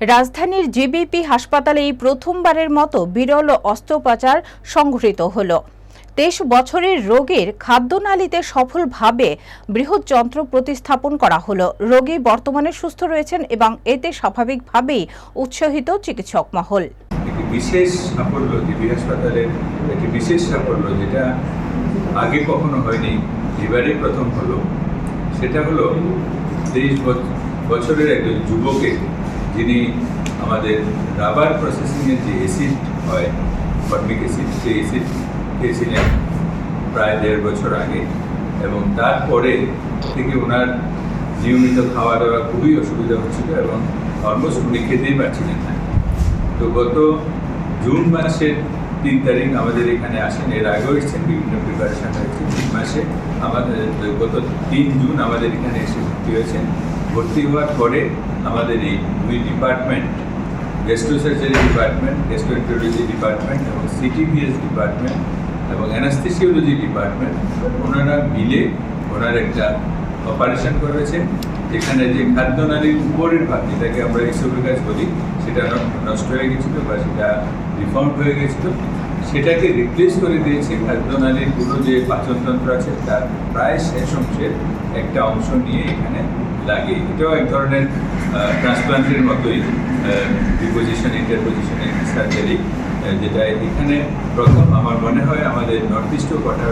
রাজধানীর জিবিপি হাসপাতালে এই প্রথমবারের মতো বিরল অস্ত্রোপচার সংঘটিত হল। তেইশ বছরের রোগীর খাদ্যনালীতে সফলভাবে বৃহৎ যন্ত্র প্রতিস্থাপন করা হলো। রোগী বর্তমানে সুস্থ রয়েছেন এবং এতে স্বাভাবিকভাবেই উৎসাহিত চিকিৎসক মহল। বিশেষ সাফল্য জিবি একটি বিশেষ সাফল্য যেটা আগে কখনো হয়নি, এবারে প্রথম হলো। সেটা হলো তেইশ বছরের একজন যুবকে যিনি আমাদের রাবার প্রসেসিংয়ের যে অ্যাসিড হয় ফর্মিক এসিড সেই অ্যাসিড খেয়েছিলেন প্রায় দেড় বছর আগে, এবং তারপরে থেকে ওনার নিয়মিত খাওয়া দাওয়া খুবই অসুবিধা হচ্ছিল এবং অলমোস্ট উনি খেতেই পারছিলেন না। তো গত জুন মাসের তিন তারিখ আমাদের এখানে আসেন, এর আগেও এসেছেন, বিভিন্ন প্রিপারেশন হয়েছে। জুন মাসে আমাদের, গত তিন জুন আমাদের এখানে এসে ভর্তি হয়েছেন। ভর্তি হওয়ার পরে আমাদের এই দুই department gastrosurgery department gastroenterology department এবং সিটিভিএস ডিপার্টমেন্ট এবং অ্যানাস্থেসিওলজি ডিপার্টমেন্ট, ওনারা মিলে ওনার একটা অপারেশন করেছে, যেখানে যে খাদ্যনালীর উপরের ভাগ, যেটাকে আমরা ইসোফেগাস বলি, সেটা নষ্ট হয়ে গেছিল বা সেটা রিফর্ম হয়ে গেছিল, সেটাকে রিপ্লেস করে দিয়েছে খাদ্যনালীর পুরো যে পাচনতন্ত্র আছে, তার প্রায় শেষ অংশের একটা অংশ নিয়ে এখানে লাগে। এটাও এক ধরনের ট্রান্সপ্লান্টের মতোই ডিপোজিশন ইন্টারপোজিশনের সার্জারি যেটা এখানে প্রথম আমার মনে হয় আমাদের নর্থ ইস্টও করা